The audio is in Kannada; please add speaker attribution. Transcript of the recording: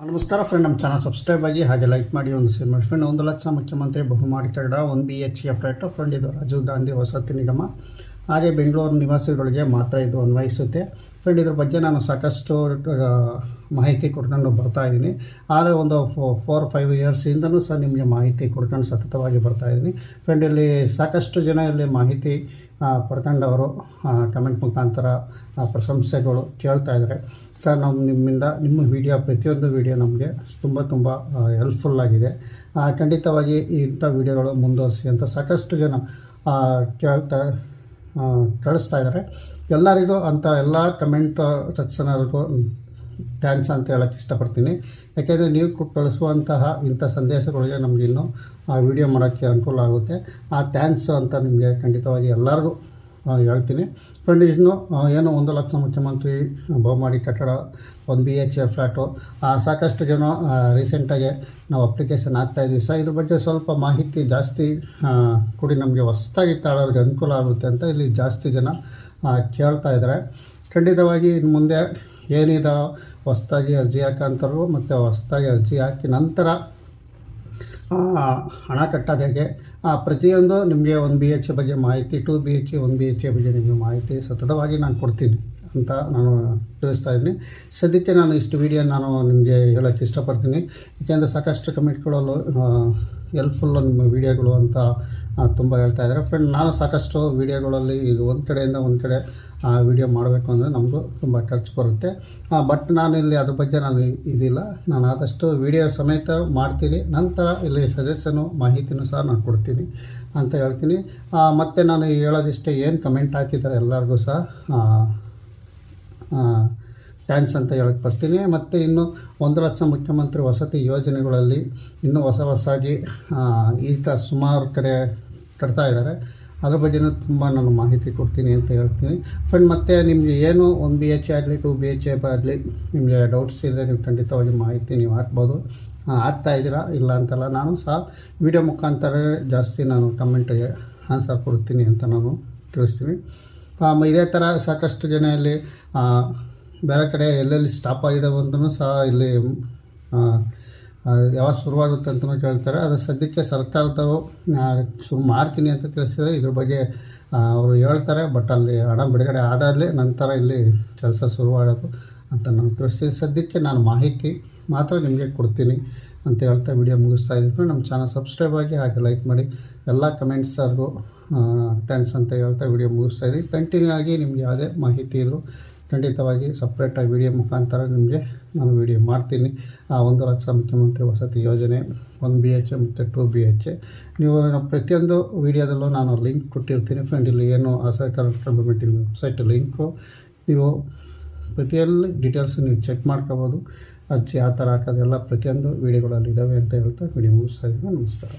Speaker 1: ನಮಸ್ಕಾರ ಫ್ರೆಂಡ್ ನಮ್ಮ ಚಾನಲ್ ಸಬ್ಸ್ಕ್ರೈಬ್ ಆಗಿ ಹಾಗೆ ಲೈಕ್ ಮಾಡಿ ಒಂದು ಶೇರ್ ಮಾಡಿ. ಫ್ರೆಂಡ್ ಒಂದು ಲಕ್ಷ ಮುಖ್ಯಮಂತ್ರಿ ಬಹುಮಾಡಿ ತಗಡ ಒಂದು B H A flat friend ಇದು ರಾಜೀವ್ ಗಾಂಧಿ ವಸತಿ ನಿಗಮ. ಹಾಗೆ ಬೆಂಗಳೂರು ನಿವಾಸಿಗಳಿಗೆ ಮಾತ್ರ ಇದು ಅನ್ವಯಿಸುತ್ತೆ. ಫ್ರೆಂಡ್ ಇದ್ರ ಬಗ್ಗೆ ನಾನು ಸಾಕಷ್ಟು ಮಾಹಿತಿ ಕೊಡ್ಕೊಂಡು ಬರ್ತಾ ಇದ್ದೀನಿ. ಆದರೆ ಒಂದು ಫೋರ್ ಫೈವ್ ಇಯರ್ಸಿಂದನೂ ಸಹ ನಿಮಗೆ ಮಾಹಿತಿ ಕೊಡ್ಕೊಂಡು ಸತತವಾಗಿ ಬರ್ತಾ ಇದ್ದೀನಿ. ಫ್ರೆಂಡ್ ಇಲ್ಲಿ ಸಾಕಷ್ಟು ಜನ ಇಲ್ಲಿ ಮಾಹಿತಿ ಪಡ್ಕೊಂಡವರು ಕಮೆಂಟ್ ಮುಖಾಂತರ ಪ್ರಶಂಸೆಗಳು ಕೇಳ್ತಾ ಇದ್ದಾರೆ. ಸರ್, ನಾವು ನಿಮ್ಮಿಂದ, ನಿಮ್ಮ ವಿಡಿಯೋ ಪ್ರತಿಯೊಂದು ವಿಡಿಯೋ ನಮಗೆ ತುಂಬ ತುಂಬ ಹೆಲ್ಪ್ಫುಲ್ಲಾಗಿದೆ ಖಂಡಿತವಾಗಿ ಇಂಥ ವಿಡಿಯೋಗಳು ಮುಂದುವರಿಸಿ ಅಂತ ಸಾಕಷ್ಟು ಜನ ಕೇಳ್ತಾ ಕಳಿಸ್ತಾ ಇದ್ದಾರೆ. ಎಲ್ಲರಿಗೂ ಅಂಥ ಎಲ್ಲ ಕಮೆಂಟ್ ಸತ್ಸನರಿಗೂ ಥ್ಯಾಂಕ್ಸ್ ಅಂತ ಹೇಳೋಕ್ಕೆ ಇಷ್ಟಪಡ್ತೀನಿ. ಯಾಕೆಂದರೆ ನೀವು ಕಳಿಸುವಂತಹ ಇಂಥ ಸಂದೇಶಗಳಿಗೆ ನಮಗೆ ಇನ್ನೂ ಆ ವಿಡಿಯೋ ಮಾಡೋಕ್ಕೆ ಅನುಕೂಲ ಆಗುತ್ತೆ. ಆ ಥ್ಯಾಂಕ್ಸ್ ಅಂತ ನಿಮಗೆ ಖಂಡಿತವಾಗಿ ಎಲ್ಲರಿಗೂ ಹೇಳ್ತೀನಿ. ಫ್ರೆಂಡ್, ಇನ್ನು ಏನೋ ಒಂದು ಲಕ್ಷ ಮುಖ್ಯಮಂತ್ರಿ ಬಹುಮಾಡಿ ಕಟ್ಟಡ, ಒಂದು ಬಿ ಎಚ್ ಫ್ಲ್ಯಾಟು ಸಾಕಷ್ಟು ಜನ ರೀಸೆಂಟಾಗಿ ನಾವು ಅಪ್ಲಿಕೇಶನ್ ಹಾಕ್ತಾಯಿದ್ದೀವಿ ಸರ್ ಇದ್ರ ಬಗ್ಗೆ ಸ್ವಲ್ಪ ಮಾಹಿತಿ ಜಾಸ್ತಿ ಕೊಡಿ. ನಮಗೆ ಹೊಸ್ದಾಗಿ ತಾಳೋರಿಗೆ ಅನುಕೂಲ ಆಗುತ್ತೆ ಅಂತ ಇಲ್ಲಿ ಜಾಸ್ತಿ ಜನ ಕೇಳ್ತಾ ಇದ್ದಾರೆ. ಖಂಡಿತವಾಗಿ ಇನ್ನು ಮುಂದೆ ಏನಿದಾರೋ ಹೊಸ್ದಾಗಿ ಅರ್ಜಿ ಹಾಕೋಂಥವ್ರು ಮತ್ತು ಹೊಸ್ದಾಗಿ ಅರ್ಜಿ ಹಾಕಿ ನಂತರ ಹಣ ಕಟ್ಟೋದು ಹೇಗೆ? ಪ್ರತಿಯೊಂದು ನಿಮಗೆ ಒಂದು ಬಿ ಎಚ್ ಬಗ್ಗೆ ಮಾಹಿತಿ, ಟು ಬಿ ಎಚ್ ಒಂದು ಬಿ ಎಚ್ ಎ ಬಗ್ಗೆ ನಿಮಗೆ ಮಾಹಿತಿ ಸತತವಾಗಿ ನಾನು ಕೊಡ್ತೀನಿ ಅಂತ ನಾನು ತಿಳಿಸ್ತಾ ಇದ್ದೀನಿ. ಸದ್ಯಕ್ಕೆ ನಾನು ಇಷ್ಟು ವಿಡಿಯೋ ನಾನು ನಿಮಗೆ ಹೇಳೋಕ್ಕೆ ಇಷ್ಟಪಡ್ತೀನಿ. ಏಕೆಂದರೆ ಸಾಕಷ್ಟು ಕಮೆಂಟ್ಗಳಲ್ಲೂ ಹೆಲ್ಪ್ಫುಲ್ಲು ನಿಮ್ಮ ವಿಡಿಯೋಗಳು ಅಂತ ತುಂಬ ಹೇಳ್ತಾ ಇದ್ದಾರೆ. ಫ್ರೆಂಡ್ ನಾನು ಸಾಕಷ್ಟು ವಿಡಿಯೋಗಳಲ್ಲಿ ಇದು ಒಂದು ಕಡೆಯಿಂದ ಒಂದು ಕಡೆ ವಿಡಿಯೋ ಮಾಡಬೇಕು ಅಂದರೆ ನಮಗೂ ತುಂಬ ಖರ್ಚು ಬರುತ್ತೆ. ಬಟ್ ನಾನು ಇಲ್ಲಿ ಅದ್ರ ಬಗ್ಗೆ ನಾನು ಇದಿಲ್ಲ. ನಾನು ಆದಷ್ಟು ವಿಡಿಯೋ ಸಮೇತ ಮಾಡ್ತೀನಿ. ನಂತರ ಇಲ್ಲಿ ಸಜೆಷನು ಮಾಹಿತಿನೂ ಸಹ ನಾನು ಕೊಡ್ತೀನಿ ಅಂತ ಹೇಳ್ತೀನಿ. ಮತ್ತು ನಾನು ಹೇಳೋದಿಷ್ಟೇ, ಏನು ಕಮೆಂಟ್ ಹಾಕಿದ್ದಾರೆ ಎಲ್ಲರಿಗೂ ಸಹ ಥ್ಯಾಂಕ್ಸ್ ಅಂತ ಹೇಳಕ್ಕೆ ಬರ್ತೀನಿ. ಮತ್ತು ಇನ್ನು ಒಂದು ಲಕ್ಷ ಮುಖ್ಯಮಂತ್ರಿ ವಸತಿ ಯೋಜನೆಗಳಲ್ಲಿ ಇನ್ನೂ ಹೊಸ ಹೊಸಾಗಿ ಈಗ ಸುಮಾರು ಕಡೆ ಕಟ್ತಾ ಇದ್ದಾರೆ. ಅದ್ರ ಬಗ್ಗೆನೂ ತುಂಬ ನಾನು ಮಾಹಿತಿ ಕೊಡ್ತೀನಿ ಅಂತ ಹೇಳ್ತೀನಿ. ಫ್ರೆಂಡ್ ಮತ್ತೆ ನಿಮಗೆ ಏನು ಒನ್ ಬಿ ಎಚ್ ಎ ಆಗಲಿ, ಟು ಬಿ ಎಚ್ ಎ ಆಗಲಿ ನಿಮಗೆ ಡೌಟ್ಸ್ ಇದ್ದರೆ ನೀವು ಖಂಡಿತವಾಗಿ ಮಾಹಿತಿ ನೀವು ಹಾಕ್ಬೋದು. ಹಾಕ್ತಾ ಇದ್ದೀರಾ? ಇಲ್ಲ ಅಂತಲ್ಲ ನಾನು ಸಹ ವಿಡಿಯೋ ಮುಖಾಂತರ ಜಾಸ್ತಿ ನಾನು ಕಮೆಂಟ್ಗೆ ಆನ್ಸರ್ ಕೊಡ್ತೀನಿ ಅಂತ ನಾನು ತಿಳಿಸ್ತೀನಿ. ಇದೇ ಥರ ಸಾಕಷ್ಟು ಜನ ಇಲ್ಲಿ ಬೇರೆ ಕಡೆ ಎಲ್ಲೆಲ್ಲಿ ಸ್ಟಾಪ್ ಆಗಿದೆ ಅಂತಲೂ ಸಹ ಇಲ್ಲಿ ಯಾವಾಗ ಶುರುವಾಗುತ್ತೆ ಅಂತಲೂ ಕೇಳ್ತಾರೆ. ಅದು ಸದ್ಯಕ್ಕೆ ಸರ್ಕಾರದವರು ಶುರು ಮಾಡ್ತೀನಿ ಅಂತ ತಿಳಿಸಿದರೆ ಇದ್ರ ಬಗ್ಗೆ ಅವರು ಹೇಳ್ತಾರೆ. ಬಟ್ ಅಲ್ಲಿ ಹಣ ಬಿಡುಗಡೆ ಆದಾಗಲೇ ನಂತರ ಇಲ್ಲಿ ಕೆಲಸ ಶುರುವಾಗೋದು ಅಂತ ನಾನು ತಿಳಿಸ್ತೀನಿ. ಸದ್ಯಕ್ಕೆ ನಾನು ಮಾಹಿತಿ ಮಾತ್ರ ನಿಮಗೆ ಕೊಡ್ತೀನಿ ಅಂತ ಹೇಳ್ತಾ ವಿಡಿಯೋ ಮುಗಿಸ್ತಾ ಇದ್ದೀನಿ. ನಮ್ಮ ಚಾನಲ್ ಸಬ್ಸ್ಕ್ರೈಬ್ ಆಗಿ ಹಾಗೆ ಲೈಕ್ ಮಾಡಿ. ಎಲ್ಲ ಕಮೆಂಟ್ಸರ್ಗೂ ಥ್ಯಾಂಕ್ಸ್ ಅಂತ ಹೇಳ್ತಾ ವಿಡಿಯೋ ಮುಗಿಸ್ತಾ ಇದ್ದೀನಿ. ಕಂಟಿನ್ಯೂ ಆಗಿ ನಿಮ್ಗೆ ಯಾವುದೇ ಮಾಹಿತಿ ಇದ್ದರೂ ಖಂಡಿತವಾಗಿ ಸಪ್ರೇಟಾಗಿ ವಿಡಿಯೋ ಮುಖಾಂತರ ನಿಮಗೆ ನಾನು ವಿಡಿಯೋ ಮಾಡ್ತೀನಿ. ಆ ಒಂದು ಲಕ್ಷ ಮುಖ್ಯಮಂತ್ರಿ ವಸತಿ ಯೋಜನೆ ಒಂದು ಬಿ ಎಚ್ ಮತ್ತು ಟು ಬಿ ಎಚ್ ನೀವು ಪ್ರತಿಯೊಂದು ವಿಡಿಯೋದಲ್ಲೂ ನಾನು ಲಿಂಕ್ ಕೊಟ್ಟಿರ್ತೀನಿ ಫ್ರೆಂಡ್ ಇಲ್ಲಿ ಏನು ಆಸರೆ ಕರ್ನಾಟಕ ಗೌರ್ಮೆಂಟ್ ವೆಬ್ಸೈಟ್ ಲಿಂಕು ನೀವು ಪ್ರತಿಯೊಂದು ಡೀಟೇಲ್ಸ್ ನೀವು ಚೆಕ್ ಮಾಡ್ಕೋಬೋದು. ಅರ್ಜಿ, ಆ ಥರ ಹಾಕೋದೆಲ್ಲ ಪ್ರತಿಯೊಂದು ವೀಡಿಯೋಗಳಲ್ಲಿ ಇದ್ದಾವೆ ಅಂತ ಹೇಳ್ತಾ ವಿಡಿಯೋ ಮುಗಿಸ್ತಾ ಇದ್ದೀನಿ. ನಮಸ್ಕಾರ.